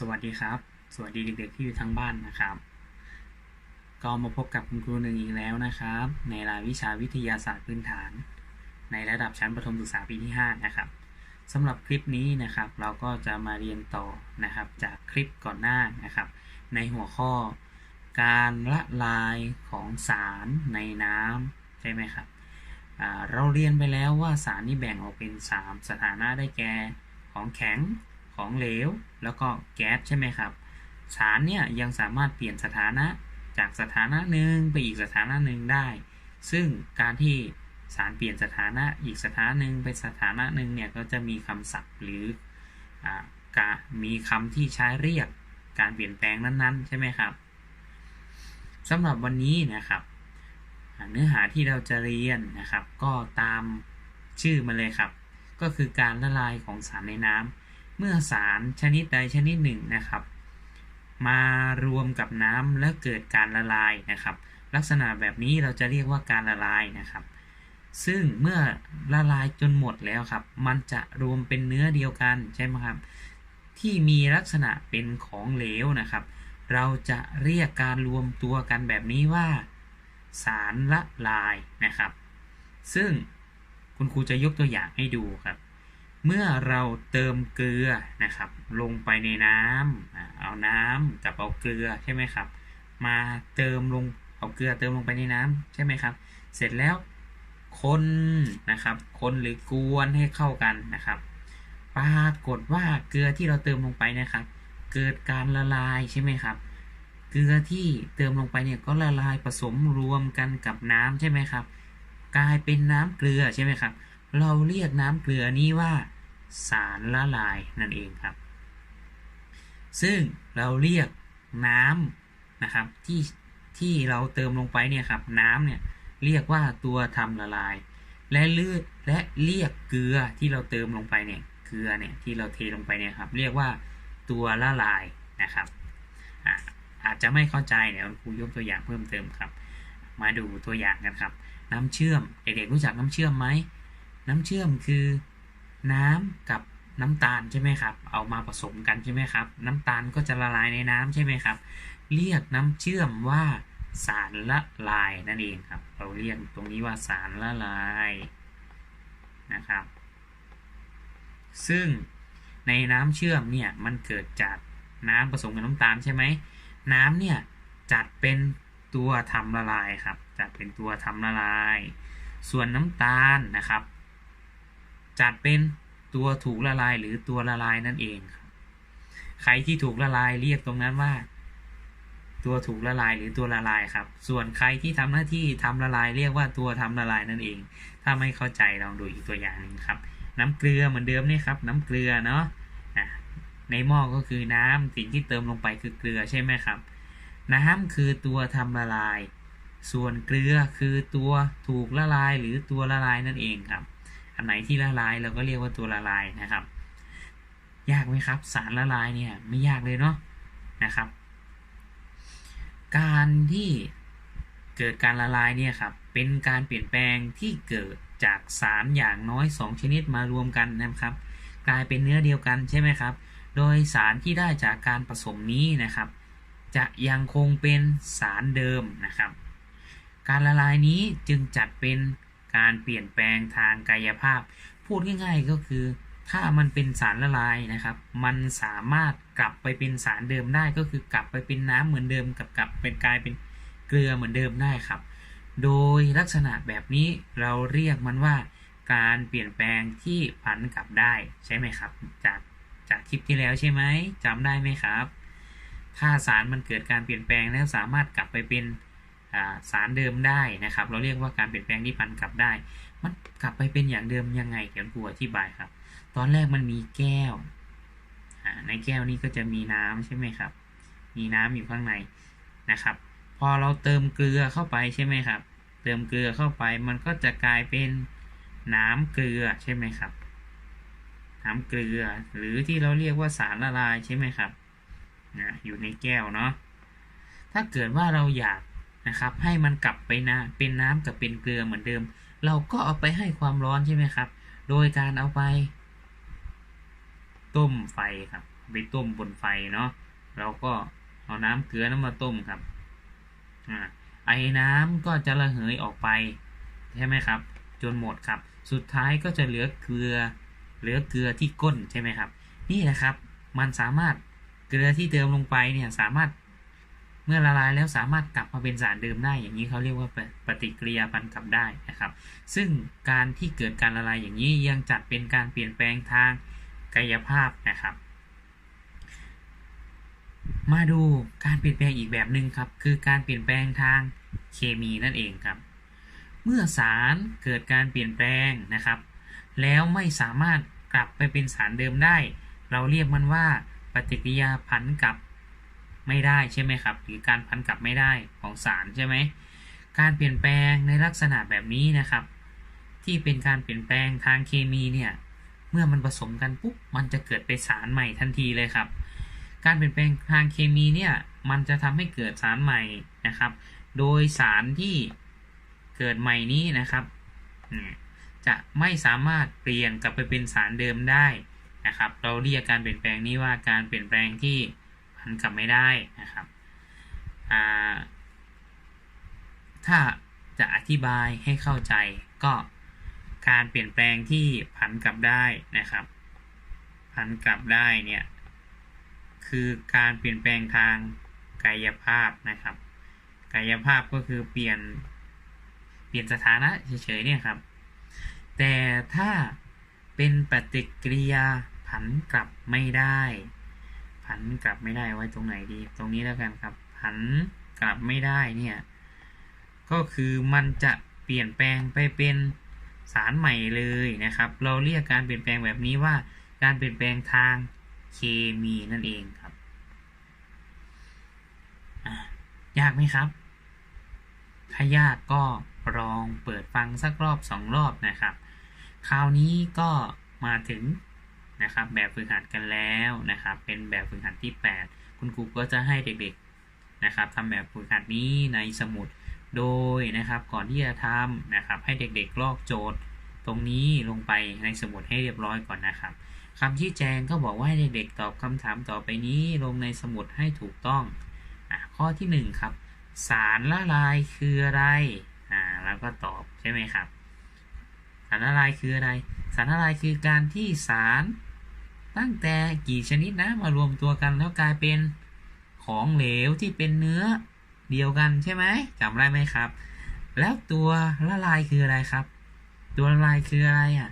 สวัสดีครับ สวัสดีเด็กๆที่อยู่ทางบ้านนะครับ ก็มาพบกับคุณครูหนึ่งอีกแล้วนะครับ ในรายวิชาวิทยาศาสตร์พื้นฐาน ในระดับชั้นประถมศึกษาปีที่ 5 นะครับสำหรับคลิปนี้นะครับ เราก็จะมาเรียนต่อนะครับ จากคลิปก่อนหน้านะครับ ในหัวข้อ การละลายของสารในน้ำใช่ไหมครับเราเรียนไปแล้วว่าสารนี่แบ่งออกเป็น 3 สถานะได้แก่ของแข็ง ของเหลว แล้วก็แก๊สใช่ไหมครับ สารเนี่ยยังสามารถเปลี่ยนสถานะจากสถานะหนึ่งไปอีกสถานะหนึ่งได้ ซึ่งการที่สารเปลี่ยนสถานะอีกสถานะหนึ่งไปสถานะหนึ่งเนี่ยก็จะมีคำศัพท์หรืออ่ากมีคำที่ใช้เรียกการเปลี่ยนแปลงนั้นๆ ใช่ไหมครับสำหรับวันนี้นะครับ เนื้อหาที่เราจะเรียนนะครับ ก็ตามชื่อมาเลยครับ ก็คือการละลายของสารในน้ำ เมื่อสารชนิดใดชนิดหนึ่งนะครับ มารวมกับน้ำแล้วเกิดการละลายนะครับ ลักษณะแบบนี้เราจะเรียกว่าการละลายนะครับ ซึ่งเมื่อละลายจนหมดแล้วครับ มันจะรวมเป็นเนื้อเดียวกันใช่ไหมครับ ที่มีลักษณะเป็นของเหลวนะครับ เราจะเรียกการรวมตัวกันแบบนี้ว่า สารละลายนะครับ ซึ่งคุณครูจะยกตัวอย่างให้ดูครับ เมื่อเราเติมเกลือนะครับ ลงไปในน้ำอ่าเอาน้ำกับเอาเกลือใช่ไหมครับ มาเติมลงเอาเกลือเติมลงไปในน้ำใช่ไหมครับ เสร็จแล้วคนนะครับ คนหรือกวนให้เข้ากันนะครับปรากฏว่าเกลือที่เราเติมลงไปนะครับ เกิดการละลายใช่ไหมครับ เกลือที่เติมลงไปเนี่ยก็ละลายผสมรวมกันกับน้ำใช่ไหมครับ กลายเป็นน้ำเกลือใช่ไหมครับ เราเรียกน้ำเกลือนี้ว่า สารละลายนั่นเองครับ ซึ่งเราเรียกน้ำนะครับที่ที่เราเติมลงไปเนี่ยครับน้ำเนี่ยเรียกว่าตัวทำละลาย และเลือดและเรียกเกลือที่เราเติมลงไปเนี่ยเกลือเนี่ยที่เราเทลงไปเนี่ยครับเรียกว่าตัวละลายนะครับอะอาจจะไม่เข้าใจเดี๋ยวครูยกตัวอย่างเพิ่มเติมครับ มาดูตัวอย่างกันครับ น้ำเชื่อมเด็กๆรู้จักน้ำเชื่อมไหมน้ำเชื่อมคือ น้ำกับน้ำตาลใช่ไหมครับ เอามาผสมกันใช่ไหมครับ น้ำตาลก็จะละลายในน้ำใช่ไหมครับ เรียกน้ำเชื่อมว่าสารละลายนั่นเองครับ เราเรียกตรงนี้ว่าสารละลายนะครับ ซึ่งในน้ำเชื่อมเนี่ยมันเกิดจากน้ำผสมกับน้ำตาลใช่ไหมน้ำเนี่ยจัดเป็นตัวทำละลายครับจัดเป็นตัวทำละลาย ส่วนน้ำตาลนะครับ จัดเป็นตัวถูกละลายหรือตัวละลายนั่นเองครับใครที่ถูกละลายเรียกตรงนั้นว่า ตัวถูกละลายหรือตัวละลายครับ ส่วนใครที่ทำหน้าที่ทำละลายเรียกว่าตัวทำละลายนั่นเอง ถ้าไม่เข้าใจลองดูอีกตัวอย่างหนึ่งครับ น้ำเกลือเหมือนเดิมนี่ครับ น้ำเกลือเนาะในหม้อก็คือน้ำสิ่งที่เติมลงไปคือเกลือใช่ไหมครับ น้ำคือตัวทำละลาย ส่วนเกลือคือตัวถูกละลายหรือตัวละลายนั่นเองครับ อันไหนที่ละลายเราก็เรียกว่าตัวละลายนะครับ ยากไหมครับ สารละลายเนี่ยไม่ยากเลยเนาะนะครับ การที่เกิดการละลายเนี่ยครับเป็นการเปลี่ยนแปลงที่เกิดจากสารอย่างน้อย 2 ชนิดมารวมกันนะครับ กลายเป็นเนื้อเดียวกันใช่ไหมครับ โดยสารที่ได้จากการผสมนี้นะครับ จะยังคงเป็นสารเดิมนะครับ การละลายนี้จึงจัดเป็น การเปลี่ยนแปลงทางกายภาพ พูดง่ายๆก็คือ ถ้ามันเป็นสารละลายนะครับ มันสามารถกลับไปเป็นสารเดิมได้ก็คือกลับไปเป็นน้ำเหมือนเดิมกับกลับเป็นกลายเป็นเกลือเหมือนเดิมได้ครับ โดยลักษณะแบบนี้เราเรียกมันว่า การเปลี่ยนแปลงที่ผันกลับได้ใช่ไหมครับ จากจากคลิปที่แล้วใช่ไหมจำได้ไหมครับ ถ้าสารมันเกิดการเปลี่ยนแปลงแล้วสามารถกลับไปเป็น สารเดิมได้นะครับ เราเรียกว่าการเปลี่ยนแปลงที่พันกลับได้ มันกลับไปเป็นอย่างเดิมยังไงเดี๋ยวครูอธิบายครับ ตอนแรกมันมีแก้วในแก้วนี้ก็จะมีน้ำใช่ไหมครับ มีน้ำอยู่ข้างในนะครับ พอเราเติมเกลือเข้าไปใช่ไหมครับ เติมเกลือเข้าไปมันก็จะกลายเป็นน้ำเกลือใช่ไหมครับ น้ำเกลือหรือที่เราเรียกว่าสารละลายใช่ไหมครับนะอยู่ในแก้วเนาะถ้าเกิดว่าเราอยาก นะครับ ให้มันกลับไปนะเป็นน้ำกับเป็นเกลือเหมือนเดิม เราก็เอาไปให้ความร้อนใช่ไหมครับ โดยการเอาไป ต้มไฟครับ ไปต้มบนไฟเนาะแล้วก็เอาน้ำเกลือน้ำมาต้มครับอ่าไอ้น้ำก็จะระเหยออกไปใช่ไหมครับ จนหมดครับ สุดท้ายก็จะเหลือเกลือ เหลือเกลือที่ก้นใช่ไหมครับ นี่แหละครับ มันสามารถเกลือที่เติมลงไปเนี่ยสามารถ เมื่อละลายแล้วสามารถกลับมาเป็นสารเดิมได้ อย่างนี้เขาเรียกว่าปฏิกิริยาพันกลับได้นะครับ ซึ่งการที่เกิดการละลายอย่างนี้ยังจัดเป็นการเปลี่ยนแปลงทางกายภาพนะครับ มาดูการเปลี่ยนแปลงอีกแบบหนึ่งครับ คือการเปลี่ยนแปลงทางเคมีนั่นเองครับ เมื่อสารเกิดการเปลี่ยนแปลงนะครับ แล้วไม่สามารถกลับไปเป็นสารเดิมได้ เราเรียกมันว่าปฏิกิริยาพันกลับ ไม่ได้ใช่ไหมครับ หรือการพันกลับไม่ได้ของสารใช่ไหมการเปลี่ยนแปลงในลักษณะแบบนี้นะครับ ที่เป็นการเปลี่ยนแปลงทางเคมีเนี่ยเมื่อมันผสมกันปุ๊บมันจะเกิดเป็นสารใหม่ทันทีเลยครับ การเปลี่ยนแปลงทางเคมีเนี่ยมันจะทำให้เกิดสารใหม่นะครับ โดยสารที่เกิดใหม่นี้นะครับจะไม่สามารถเปลี่ยนกลับไปเป็นสารเดิมได้นะครับ เราเรียกการเปลี่ยนแปลงนี้ว่าการเปลี่ยนแปลงที่ พันกลับไม่ได้นะครับถ้าจะอธิบายให้เข้าใจก็การเปลี่ยนแปลงที่พันกลับได้นะครับพันกลับได้เนี่ยคือการเปลี่ยนแปลงทางกายภาพนะครับ กายภาพก็คือเปลี่ยนเปลี่ยนสถานะเฉยๆเนี่ยครับ แต่ถ้าเป็นปฏิกิริยาผันกลับไม่ได้ ผันกลับไม่ได้ไว้ตรงไหนดี ตรงนี้แล้วกันครับ ผันกลับไม่ได้เนี่ย ก็คือมันจะเปลี่ยนแปลงไปเป็นสารใหม่เลยนะครับ เราเรียกการเปลี่ยนแปลงแบบนี้ว่า การเปลี่ยนแปลงทางเคมีนั่นเองครับยากไหมครับ ถ้ายากก็ลองเปิดฟังสักรอบสองรอบนะครับ คราวนี้ก็มาถึง นะครับ แบบฝึกหัดกันแล้วนะครับ เป็นแบบฝึกหัดที่ 8 คุณครูก็จะให้เด็กๆนะครับทำแบบฝึกหัดนี้ในสมุดโดยนะครับก่อนที่จะทำนะครับ ให้เด็กๆลอกโจทย์ตรงนี้ลงไปในสมุดให้เรียบร้อยก่อนนะครับคำชี้แจงก็บอกว่าให้เด็กๆตอบคำถามต่อไปนี้ลงในสมุดให้ถูกต้องอข้อที่1ครับสารละลายคืออะไรอ่าแล้วก็ตอบใช่ไหมครับ สารละลายคืออะไร สารละลายคือการที่สาร ตั้งแต่กี่ชนิดนะมารวมตัวกันแล้วกลายเป็นของเหลวที่เป็นเนื้อเดียวกันใช่ไหมจำได้ไหมครับ แล้วตัวละลายคืออะไรครับ ตัวละลายคืออะไรอะ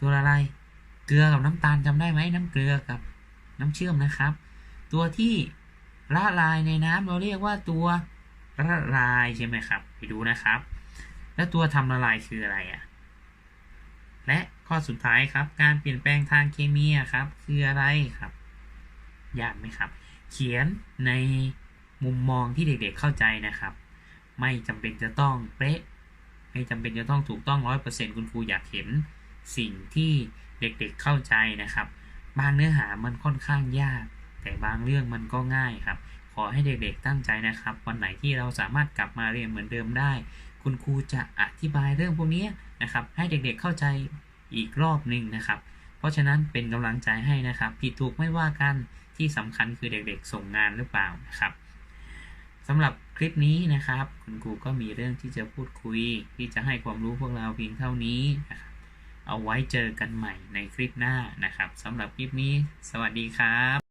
ตัวละลายเกลือกับน้ำตาลจำได้ไหมน้ำเกลือกับ น้ำเชื่อมนะครับ ตัวที่ละลายในน้ำเราเรียกว่าตัวละลายใช่ไหมครับ ไปดูนะครับ แล้วตัวทำละลายคืออะไรอะ และ ข้อสุดท้ายครับ การเปลี่ยนแปลงทางเคมีครับ คืออะไรครับ ยากไหมครับ เขียนในมุมมองที่เด็กๆเข้าใจนะครับ ไม่จำเป็นจะต้องเป๊ะ ไม่จำเป็นจะต้องถูกต้องร้อยเปอร์เซ็นต์คุณครูอยากเห็นสิ่งที่เด็กๆเข้าใจนะครับ บางเนื้อหามันค่อนข้างยาก แต่บางเรื่องมันก็ง่ายครับ ขอให้เด็กๆตั้งใจนะครับ วันไหนที่เราสามารถกลับมาเรียนเหมือนเดิมได้ คุณครูจะอธิบายเรื่องพวกนี้นะครับ ให้เด็กๆเข้าใจ อีกรอบหนึ่งนะครับ เพราะฉะนั้นเป็นกำลังใจให้นะครับ ผิดถูกไม่ว่ากันที่สำคัญคือเด็กๆส่งงานหรือเปล่านะครับสำหรับคลิปนี้นะครับ คุณครูก็มีเรื่องที่จะพูดคุย ที่จะให้ความรู้พวกเราเพียงเท่านี้นะครับเอาไว้เจอกันใหม่ในคลิปหน้านะครับสำหรับคลิปนี้ สวัสดีครับ